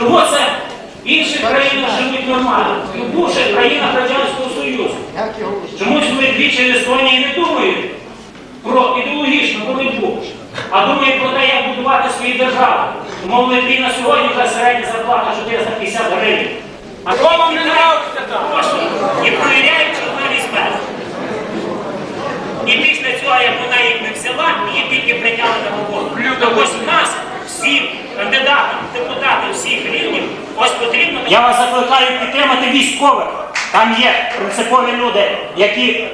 Чого це інші країни живуть нормально? І в бувших країнах Радянського Союзу. Чомусь ми двічі в Естонії не думають про ідеологічну боротьбу, а думають про те, як будувати свої держави. Тому в Литві на сьогодні вже середня зарплата 450 гривень. А хто вам не нравиться там? І провіряють журналіст мене. І після цього, як вона їх не взяла, її тільки прийняли на роботу. Так ось в нас всім кандидатам, депутатам всіх рівнів, ось потрібно. Я вас закликаю підтримати військових. Там є принципові люди, які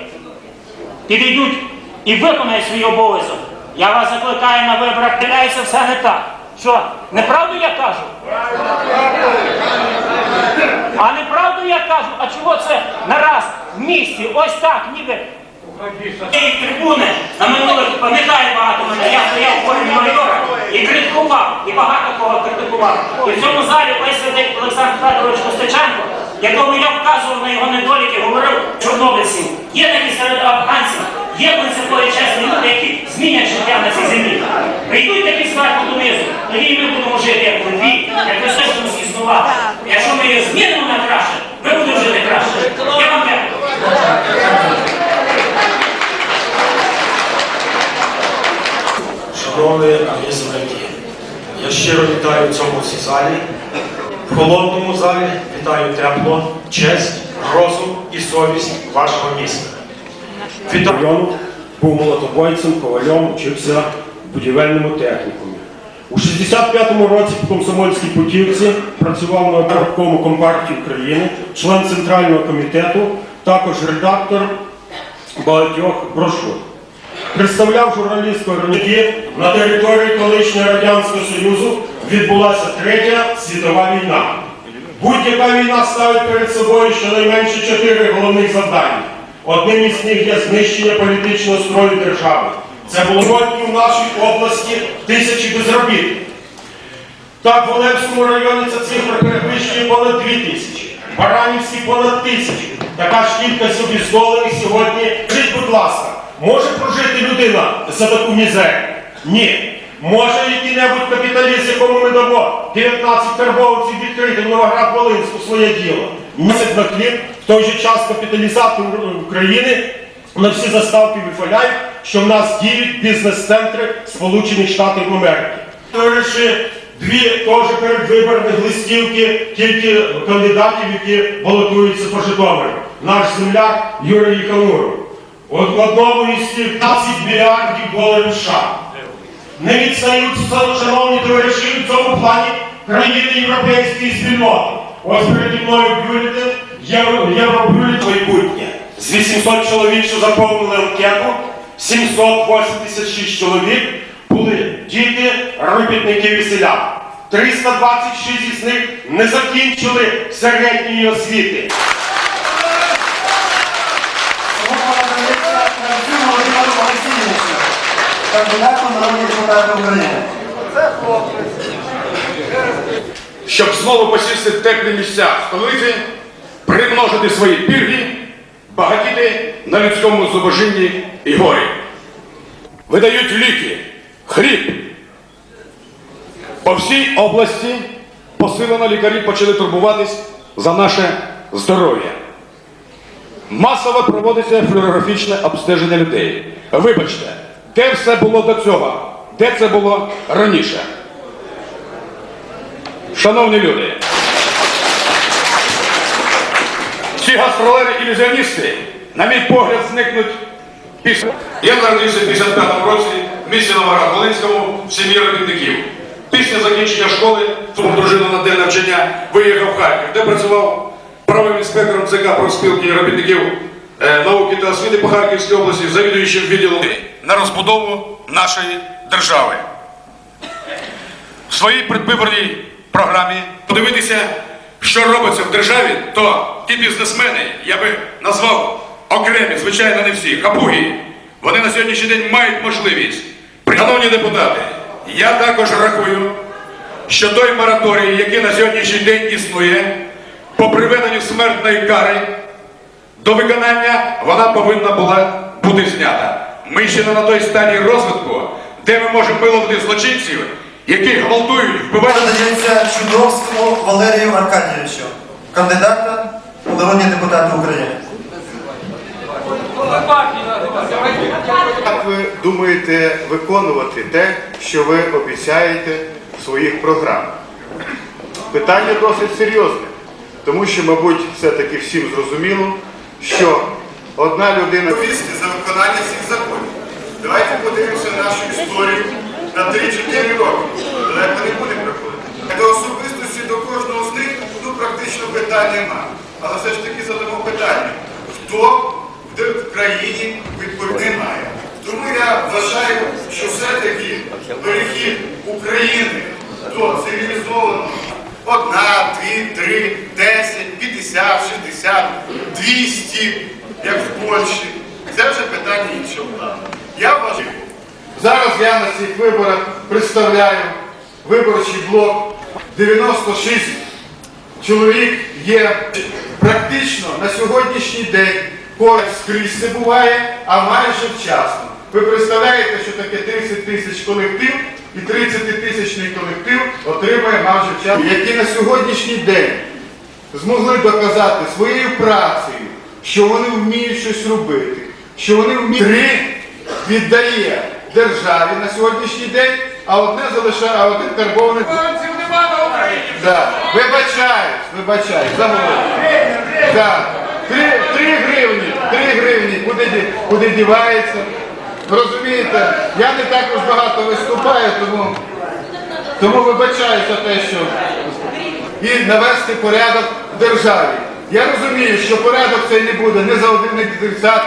підійдуть і виконають свій обов'язок. Я вас закликаю на виборах, діляється все не так. Що, неправду я кажу? А неправду я кажу, а чого це нараз в місті, ось так, ніби трибуни на минулих пам'ятає багато мене. Я стояв в формі майора і критикував, і багато кого критикував. І в цьому залі сидить Олександр Федорович Костиченко, якому я вказував на його недоліки, говорив чорнобильців. Є такі серед афганців, є принципові чесні люди, які змінять життя на цій землі. Прийдуть такі зверху донизу, тоді ми будемо жити як в Львові, як ви будемо існувати. Якщо ми її змінимо на краще, ми будемо жити краще. Я вам дякую. Шановні земляки, я щиро вітаю в цьому залі. В холодному залі вітаю тепло, честь, розум і совість вашого міста. Вітаю. був молотобойцем, ковальом, вчився в будівельному технікумі. У 65-му році в Комсомольській Путівці працював на обкому Компартії України, член Центрального комітету, також редактор багатьох брошур. Представляв журналістську організацію на території колишнього Радянського Союзу відбулася Третя світова війна. Будь-яка війна ставить перед собою щонайменше чотири головних завдання. Одним із них є знищення політичного строю держави. Це було сьогодні в нашій області тисячі безробітних. Так, в Олевському районі ця цифра перевищує понад дві тисячі. Баранівській понад тисячу. Така ж кількість обізволених сьогодні. Скажіть, будь ласка, може прожити людина за таку мізерію? Ні. Може який-небудь капіталіст, якому ми дамо 19 торговців відкрити в Новоград-Волинську своє діло. Місяць на хліб, в той же час капіталізатор України на всі заставки вифаляють, що в нас діють бізнес-центри Сполучених Штатів Америки. Товариші, дві теж передвиборних листівки тільки кандидатів, які балотуються по Житомиру. Наш земляк Юрій Кануров. Одному із 15 мільярдів доларів США. Не відстають, шановні товариші, в цьому плані країни європейської спільноти. Ось переді мною бюлетень, євро, євробюлетень майбутнє. З 800 чоловік, що заповнили анкету, 786 чоловік були діти, робітники і селян. 326 із них не закінчили середньої освіти. Кандидатом народних депутатів України. щоб знову посісти теплі місця столиці, примножити свої пірги, багатіти на людському зубожінні і горі. Видають ліки, хліб. По всій області посилено лікарі почали турбуватись за наше здоров'я. Масово проводиться флюорографічне обстеження людей. Вибачте, де все було до цього? Де це було раніше? Шановні люди, ці гастролери-ілюзіоністи, на мій погляд, зникнуть після. Я народився в 55-му році в місті Новоград-Волинському в сім'ї робітників. Після закінчення школи свою дружину на день навчання виїхав в Харків, де працював правим інспектором ЦК профспілки робітників науки та освіти по Харківській області, завідуючим відділом на розбудову нашої держави в своїй предвиборній програмі подивитися, що робиться в державі, то ті бізнесмени, я би назвав окремі, звичайно, не всі, хапуги, вони на сьогоднішній день мають можливість. Шановні депутати, я також рахую, що той мораторій, який на сьогоднішній день існує, по приведенню смертної кари до виконання вона повинна була бути знята. Ми ще не на той стані розвитку, де ми можемо виловити злочинців які гвалтують, вбивають. Надається Чудовському Валерію Аркадійовичу, кандидата у народні депутати України. Як ви думаєте виконувати те, що ви обіцяєте в своїх програмах? Питання досить серйозне, тому що, мабуть, все-таки всім зрозуміло, що одна людина відповісти за виконання всіх законів. Давайте подивимося нашу історію на 3-4 роки. Далеко не буде приходити. До особистості до кожного з них ну, практично питань нема. Але все ж таки задамо питання, хто в країні відповідь немає. Тому я вважаю, що все-таки перехід України до цивілізованого одна, дві, три, десять, п'ятдесят, шістдесят, двісті, як в Польщі. Це вже питання іншого плану. Я вважаю. Зараз я на цих виборах представляю виборчий блок 96 чоловік є практично на сьогоднішній день кожен скрізь це буває, а майже вчасно. Ви представляєте, що таке 30 тисяч колектив і 30 тисячний колектив отримує майже вчасно, які на сьогоднішній день змогли доказати своєю працею, що вони вміють щось робити, що вони вміють три віддає державі на сьогоднішній день, а одне залишає, а один карбований. Да. Вибачаюсь, вибачаюсь, замовляю. Да. Три, три гривні, три гривні, куди, куди дівається. Розумієте, я не так уж багато виступаю, тому, тому вибачаю за те, що і навести порядок в державі. Я розумію, що порядок цей не буде не за один, не 30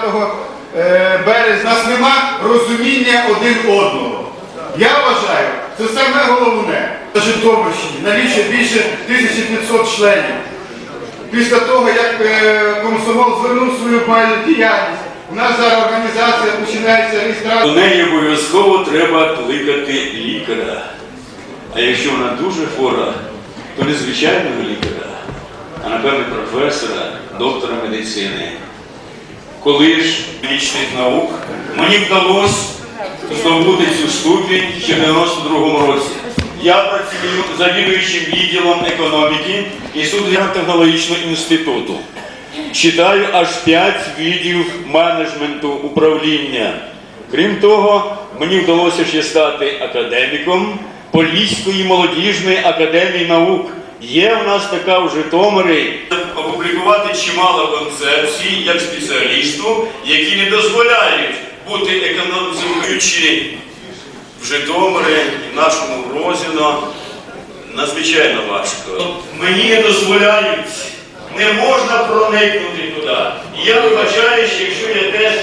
е, березня. У нас нема розуміння один одного. Я вважаю, це саме головне. На Житомирщині налічує більше 1500 членів. Після того, як е, комсомол звернув свою діяльність, у нас зараз організація починається До реєстрація. неї обов'язково треба кликати лікаря. А якщо вона дуже хвора, то не звичайного лікаря, а напевне професора, доктора медицини. Коли ж медичних наук мені вдалося здобути цю ступінь ще в 92-му році. Я працюю завідуючим відділом економіки Інституту технологічного інституту. Читаю аж 5 видів менеджменту управління. Крім того, мені вдалося ще стати академіком Поліської молодіжної академії наук. Є в нас така в Житомирі. Опублікувати чимало концепцій як спеціалісту, які не дозволяють бути економізуючи в Житомирі і в нашому Грозіно надзвичайно важко. Мені не дозволяють, не можна проникнути туди. І я вибачаю, що якщо я теж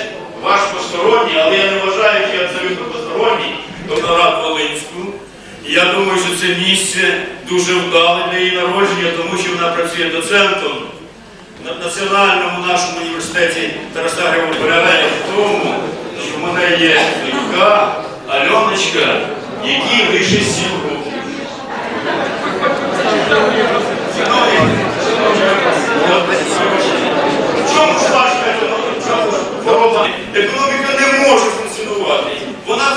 ваш посторонній, але я не вважаю, що я абсолютно посторонній, то на Рад Волинську. Я думаю, що це місце дуже вдале для її народження, тому що вона працює доцентом на національному нашому університеті Тараса Григорія в тому, що в мене є донька Альоночка, якій лише сім років. Шановні, в чому ж важка хвороба? Економіка не може функціонувати. Вона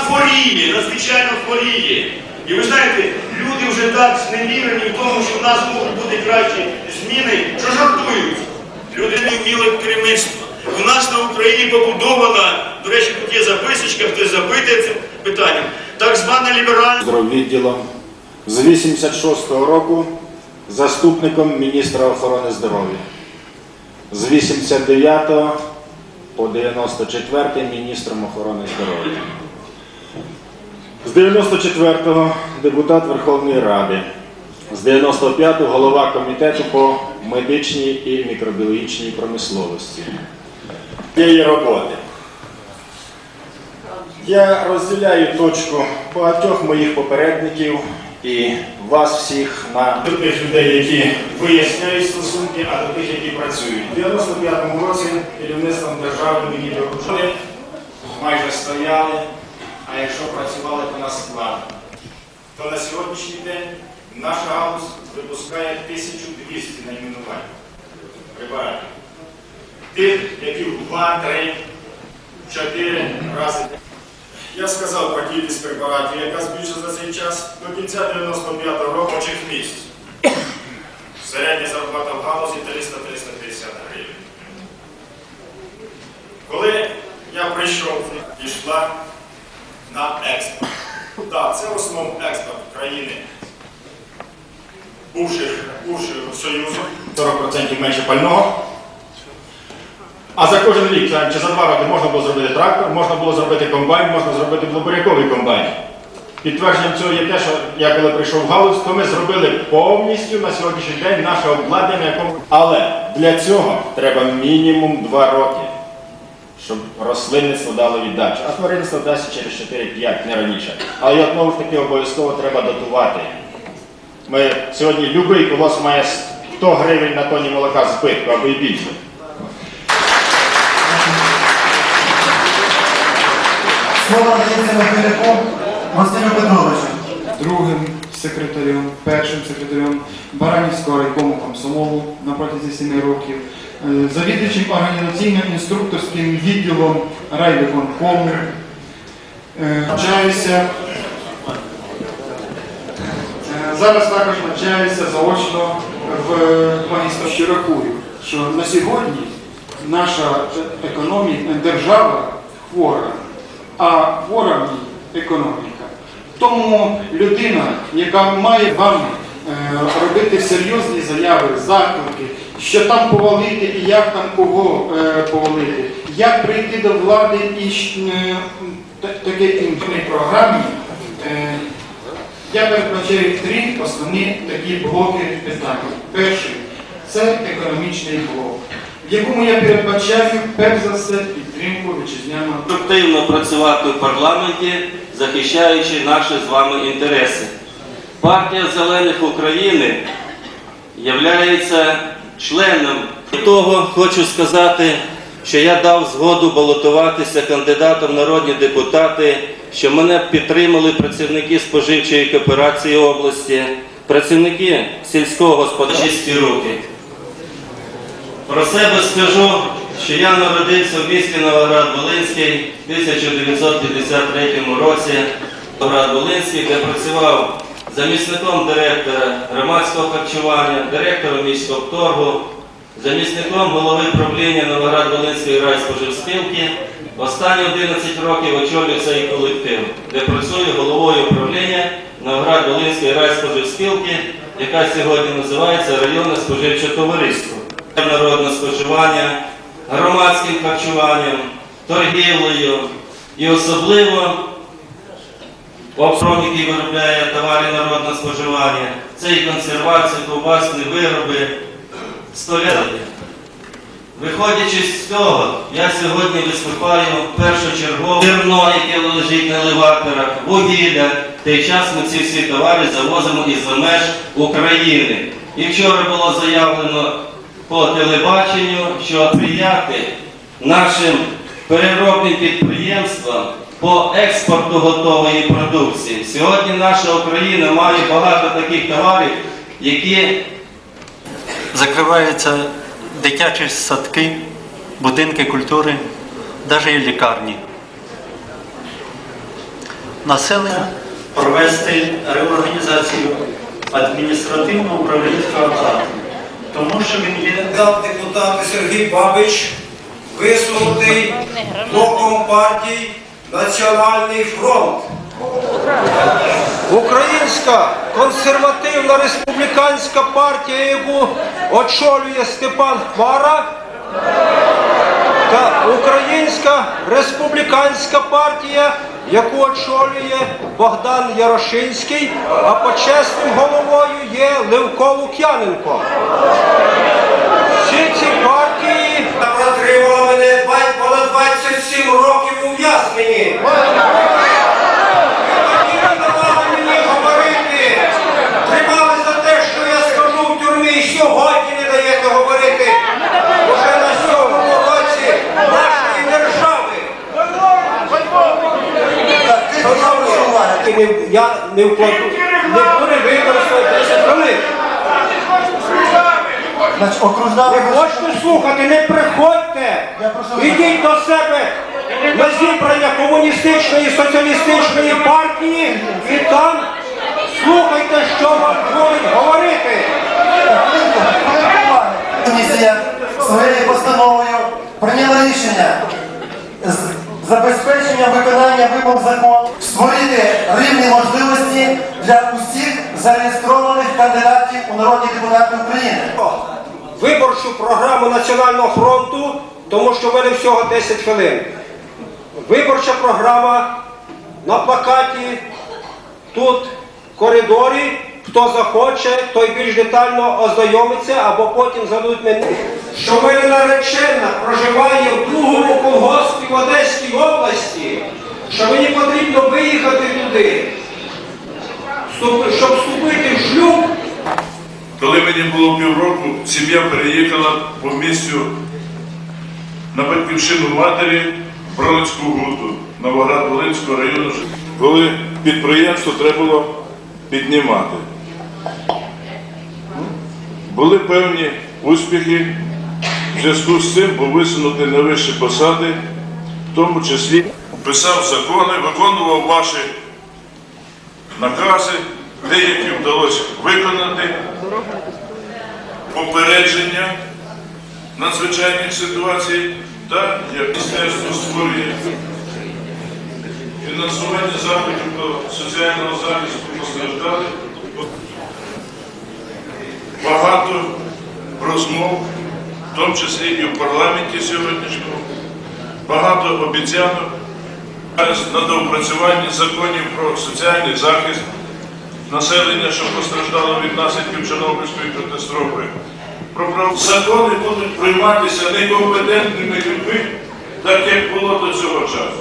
надзвичайно хворіє. І ви знаєте, люди вже так зневірені в тому, що в нас можуть бути кращі зміни, що жартують. Люди не вміли керівництва. У нас на Україні побудована, до речі, тут є записочка, хтось запитує цим питанням, так звана ліберальна. відділом з 86-го року заступником міністра охорони здоров'я. З 89-го по 94-й міністром охорони здоров'я. З 94-го депутат Верховної Ради. З 95-го голова комітету по медичній і мікробіологічній промисловості. Цієї роботи. Я розділяю точку багатьох моїх попередників і вас всіх на до тих людей, які виясняють стосунки, а до тих, які працюють. У 95-му році керівництвом держави мені доручили, майже стояли, а якщо працювали, то на складах. То на сьогоднішній день наша галузь випускає 1200 найменувань препаратів. Тих, які в 2, 3, 4 рази. Я сказав про кількість препаратів, яка збільшилася за цей час до кінця 95-го року робочих місць. Середня зарплата в галузі 300-350 гривень. Коли я прийшов, пішла на експорт. Так, це в основному експорт країни бувших, бувшого Союзу. 40% менше пального. А за кожен рік, чи за два роки можна було зробити трактор, можна було зробити комбайн, можна зробити блобуряковий комбайн. Підтвердженням цього є те, що я коли прийшов в галузь, то ми зробили повністю на сьогоднішній день наше обладнання. Але для цього треба мінімум два роки, щоб рослинництво дало віддачу. А тваринство дасть через 4-5, не раніше. Але знову ж таки обов'язково треба дотувати. Ми сьогодні будь-який колос має 100 гривень на тоні молока збитку або й більше. Слово надається Михайляку Василю Петровичу. другим секретарем, першим секретарем Баранівського райкому комсомолу на протязі 7 років, е, завідувачем організаційно-інструкторським відділом райвиконкому. Е, Навчаюся. е, Зараз також навчаюся заочно в магістра. Ще що на сьогодні наша економія, держава хвора, а хвора в економіка. Тому людина, яка має вам е, робити серйозні заяви, заклики, що там повалити і як там кого е, повалити, як прийти до влади і е, таке інформаційній програмі, я передбачаю три основні такі блоки питань. Перший це економічний блок, в якому я передбачаю перш за все підтримку вітчизняного конструктивно працювати в парламенті, захищаючи наші з вами інтереси. Партія Зелених України являється членом того, хочу сказати, що я дав згоду балотуватися кандидатом народні депутати, що мене підтримали працівники споживчої кооперації області, працівники сільського господарства 6 років. Про себе скажу, що я народився в місті Новоград-Волинський в 1953 році. Новоград-Волинський, де працював замісником директора громадського харчування, директором міського торгу, замісником голови правління Новоград-Волинської райспоживспілки. Останні 11 років очолюю цей колектив, де працюю головою управління Новоград-Волинської райспоживспілки, яка сьогодні називається районне споживче товариство народне споживання, громадським харчуванням, торгівлею і особливо обстром, який виробляє товари народного споживання, це і консервація, ковбасні вироби, столярня. Виходячи з цього, я сьогодні виступаю першочергово зерно, яке лежить на елеваторах, вугілля. Той час ми ці всі товари завозимо із-за меж України. І вчора було заявлено по телебаченню, що сприяти нашим переробним підприємствам по експорту готової продукції. Сьогодні наша Україна має багато таких товарів, які закриваються дитячі садки, будинки культури, навіть і лікарні. Населення провести реорганізацію адміністративно-управлінського апарату, тому що він є Дав депутат Сергій Бабич висунутий блоком партій Національний фронт. Українська консервативна республіканська партія, яку очолює Степан Хмара, та Українська республіканська партія, яку очолює Богдан Ярошинський, а почесним головою є Левко Лук'яненко. Всі ці партії Там два- понад 27 років ув'язнені. І не давали мені говорити. Тримали за те, що я скажу в тюрмі, і сьогодні не даєте говорити. Уже на сьомому році нашої держави. Шановні, не- Я не вкладу, не буде використати 10 хвилин. Значить, окружна виборча хочете слухати, не приходьте. Я прошу Ідіть до себе на зібрання комуністичної соціалістичної партії і там слухайте, що вам будуть говорити. Комісія своєю постановою прийняла рішення з забезпечення виконання вимог закону, створити рівні можливості для усіх зареєстрованих кандидатів у народні депутати України. Виборчу програму Національного фронту, тому що в мене всього 10 хвилин. Виборча програма на плакаті тут в коридорі. Хто захоче, той більш детально ознайомиться або потім зададуть мені. Що мене наречена проживає в другому колгоспі в Одеській області, що мені потрібно виїхати туди, щоб вступити в шлюб Коли мені було півроку, сім'я переїхала по місцю на батьківщину матері в Бродську гуту Новоград-Волинського району. Коли підприємство треба було піднімати. Були певні успіхи. В зв'язку з цим був висунути на вищі посади, в тому числі писав закони, виконував ваші накази, деякі вдалося виконати, попередження надзвичайних ситуацій та як міністерство створює фінансування заходів до соціального захисту постраждалих. Багато розмов, в тому числі і в парламенті сьогоднішньому, багато обіцянок на доопрацюванні законів про соціальний захист населення, що постраждало від наслідків Чорнобильської катастрофи. Про закони будуть прийматися некомпетентними людьми, так як було до цього часу.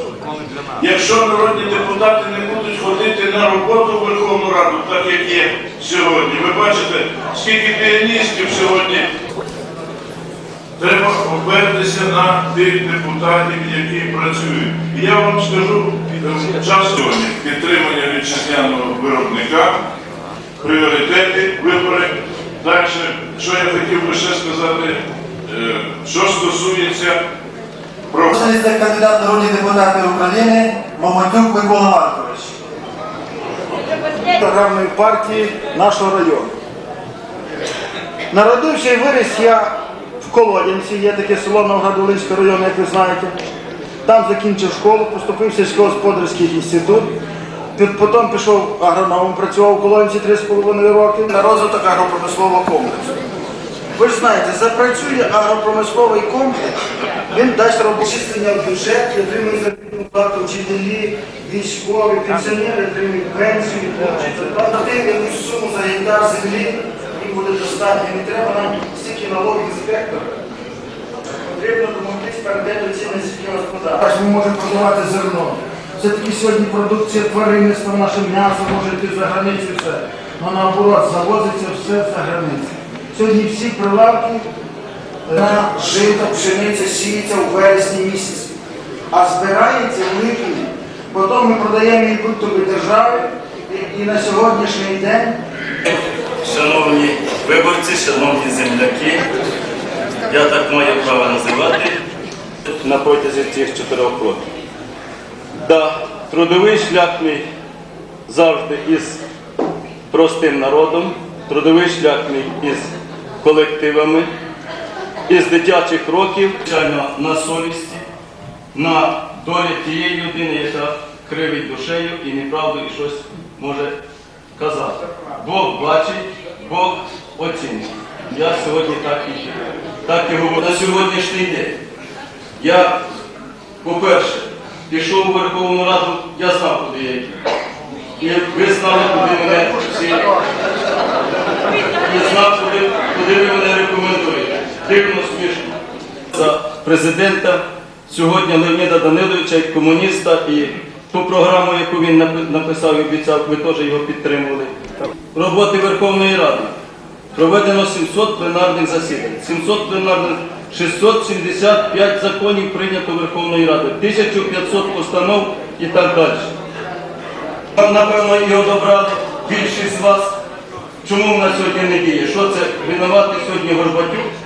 Якщо народні депутати не будуть ходити на роботу в Верховну Раду, так як є сьогодні, ви бачите, скільки піаністів сьогодні. Треба опертися на тих депутатів, які працюють. І я вам скажу, е, час сьогодні підтримання вітчизняного виробника, пріоритети, вибори. Далі, що я хотів би ще сказати, е, що стосується про Можливість кандидат народні депутати України Мамотюк Микола Маркович. програмної партії нашого району. Народився і виріс я в Колодянці, є таке село Новград-Волинського району, як ви знаєте. Там закінчив школу, поступив в сільськогосподарський інститут. Потім пішов агрономом, працював у Колодянці 3,5 роки на розвиток агропромислового комплексу. Ви ж знаєте, запрацює агропромисловий комплекс, він дасть робочислення в бюджет, і отримують заробітну плату вчителі, військові, пенсіонери отримують пенсію, платити якусь суму за гектар землі, їм буде достатньо. Не треба нам стільки налогів інспектора. Потрібно домогтись перейти до ціни сільського господарства. Ми можемо продавати зерно. Все-таки сьогодні продукція тваринництва, наше м'ясо може йти за границю все. Но наоборот, завозиться все за границю. Сьогодні всі прилавки на жито, пшениця сіється у вересні місяці, а збирається в липні. Потім ми продаємо її брутові держави і, і на сьогоднішній день Шановні виборці, шановні земляки, я так маю право називати на протязі цих чотирьох років. Да, трудовий шлях мій завжди із простим народом, трудовий шлях мій із колективами, із дитячих років, звичайно, на совісті, на долі тієї людини, яка кривить душею і неправду і щось може казати. Бог бачить, Бог оцінить. Я сьогодні так і так і говорю. На сьогоднішній день я, по-перше, пішов у Верховну Раду, я знав, куди я йду. І ви знали, куди мене всі. І знав, куди, куди ви мене рекомендуєте. Дивно смішно. За президента сьогодні Леоніда Даниловича, як комуніста, і ту програму, яку він написав і обіцяв, ви теж його підтримували. Роботи Верховної Ради. Проведено 700 пленарних засідань. 700 пленарних, 675 законів прийнято Верховної Ради, 1500 постанов і так далі. Напевно, його добрали більшість з вас. Чому в нас сьогодні не діє? Що це? Винуватий сьогодні Горбатюк?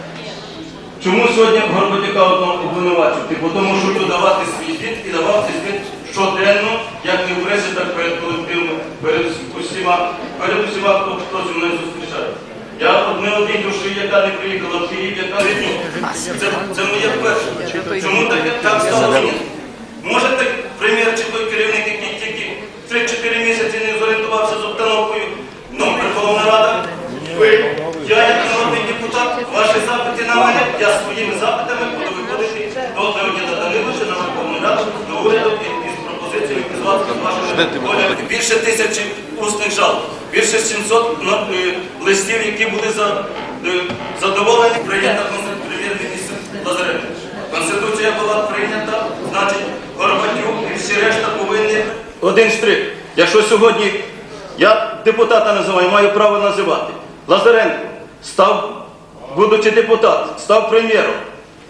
Чому сьогодні Горбатюка обвинувачувати? Бо тому, що буду давати свій звіт і давав цей звіт щоденно, як не в пресі, так перед колективом, перед усіма, перед усіма, хто, хто зі мною зустрічає. Я одне одній душі, яка не приїхала в Київ, яка не. Це, це моє перше. Чому таке так стало? Може так прем'єр чи той керівник, який тільки 3-4 місяці не зорієнтувався з обстановкою, ну, Верховна Рада, ви, я як народний депутат, ваші запити на мене, я своїми запитами буду виходити до Леоніда Даниловича на Верховну Раду, до уряду і- із пропозиціями із вашими полями. Більше тисячі усних жалоб, більше 700 ну, е, листів, які були е, задоволені, прийнята прем'єр-міністр Лазаренко. Конституція була прийнята, значить, Горбатюк і всі решта повинні. Один штрих. Якщо сьогодні я депутата називаю, маю право називати. Лазаренко став, будучи депутат, став прем'єром.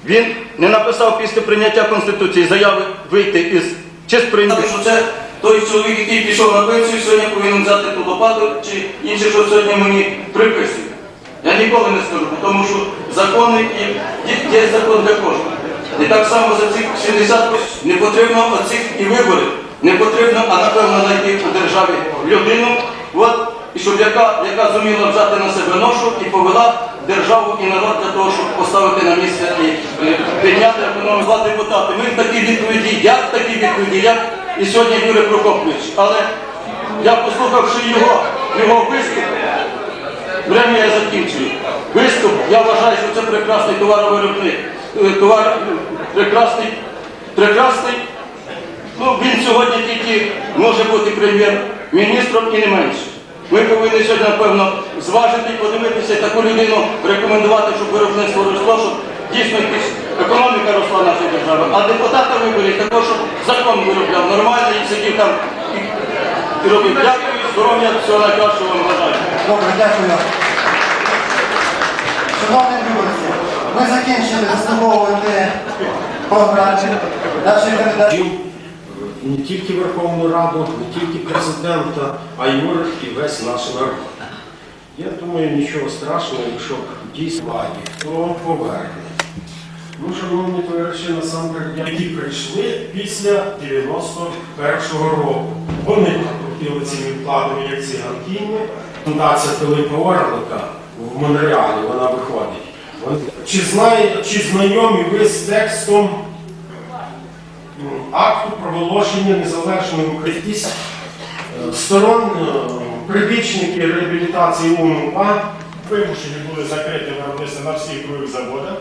Він не написав після прийняття Конституції заяви вийти із чи з це той чоловік, який пішов на пенсію, сьогодні повинен взяти ту лопату чи інше, що сьогодні мені приписує. Я ніколи не скажу, тому що закони і є, закон для кожного. І так само за цих 60 років не потрібно оцих і виборів. Не потрібно, а напевно знайти у державі людину, от, і щоб яка, яка зуміла взяти на себе ношу і повела державу і народ для того, щоб поставити на місце і е, підняти економіку. Депутати. Ми в такій відповіді, як в такій відповіді, як і сьогодні Юрій Прокопович. Але я послухавши його, його виступ, Время я закінчую. Виступ, я вважаю, що це прекрасний товаровиробник. Е, Товар прекрасний, прекрасний. Ну, він сьогодні тільки може бути прем'єр-міністром і не менше. Ми повинні сьогодні, напевно, зважити, подивитися таку людину рекомендувати, щоб виробництво росло, щоб дійсно якась економіка росла нашої держави. А депутата виберіть також, щоб закон виробляв нормально і сидів там і, робив. Дякую, здоров'я, всього найкращого вам бажаю. Добре, дякую. Шановні виборці, ми закінчили заслуговувати програмі нашої кандидатури. не тільки Верховну Раду, не тільки президента, а й уряд і весь наш народ. Я думаю, нічого страшного, якщо дійсно владі, хто поверне. Ну, шановні товариші, насамперед, які прийшли після 91-го року. Вони крутили цими вкладами, як циганкіни. Фундація Пилипа Орлика в Монреалі, вона виходить. Чи, знає, чи знайомі ви з текстом акту проголошення незалежної України Е, сторон е, прибічники реабілітації УНУА Вимушені були закрити виробництво на всіх других заводах,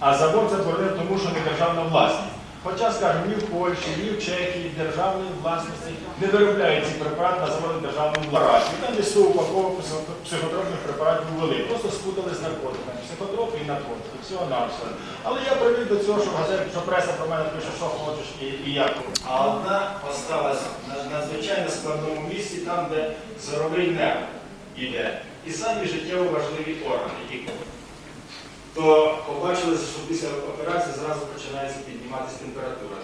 а завод затворив, тому що не державна власність. Хоча, скажімо, ні в Польщі, ні в Чехії державної власності не виробляють ці препарати на заводи державної власності. Там десь 100 упаковок психо- психотропних препаратів ввели. Просто спутали з наркотиками. Психотропи і наркотики. Всього навсього. Але я привів до цього, що газет, що преса про мене пише, що хочеш і, і як. А одна осталась на надзвичайно складному місці, там, де зоровий нерв іде. І самі життєво важливі органи. То побачили, після операції зразу починається підніматися температура.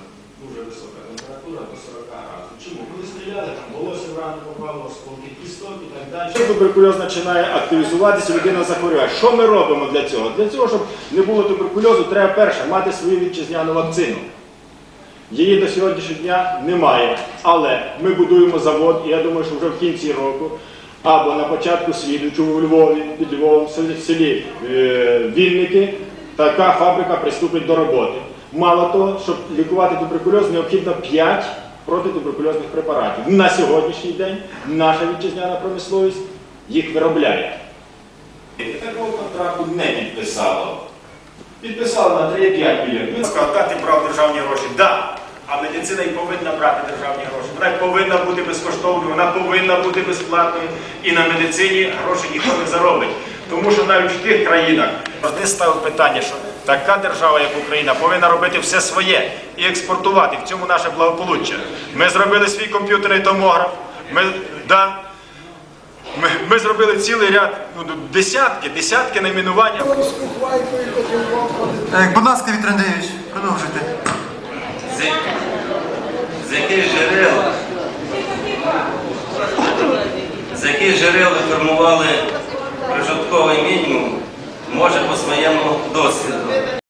Дуже висока температура до 40 градусів. Чому? Коли стріляли, там волосся в рану попало, осколки кісток і так далі. Туберкульоз починає активізуватися, людина захворює. Що ми робимо для цього? Для цього, щоб не було туберкульозу, треба перше мати свою вітчизняну вакцину. Її до сьогоднішнього дня немає. Але ми будуємо завод, і я думаю, що вже в кінці року або на початку слідуючого у Львові, під Львовом, в селі, е, Вінники, така фабрика приступить до роботи. Мало того, щоб лікувати туберкульоз, необхідно 5 протитуберкульозних препаратів. На сьогоднішній день наша вітчизняна промисловість їх виробляє. Такого контракту не підписало. Підписали на 3-5 мільйонів. Сказати брав державні гроші. Да. А медицина і повинна брати державні гроші. Вона повинна бути безкоштовною, вона повинна бути безплатною. І на медицині гроші ніхто не заробить. Тому що навіть в тих країнах завжди ставив питання, що така держава, як Україна, повинна робити все своє і експортувати. В цьому наше благополуччя. Ми зробили свій комп'ютерний томограф. Ми, да, ми, ми зробили цілий ряд, ну, десятки, десятки найменування. Е, Будь ласка, Віктор Андрійович, продовжуйте. з яких джерел, з яких джерел ви формували прожитковий мінімум може по своєму досвіду.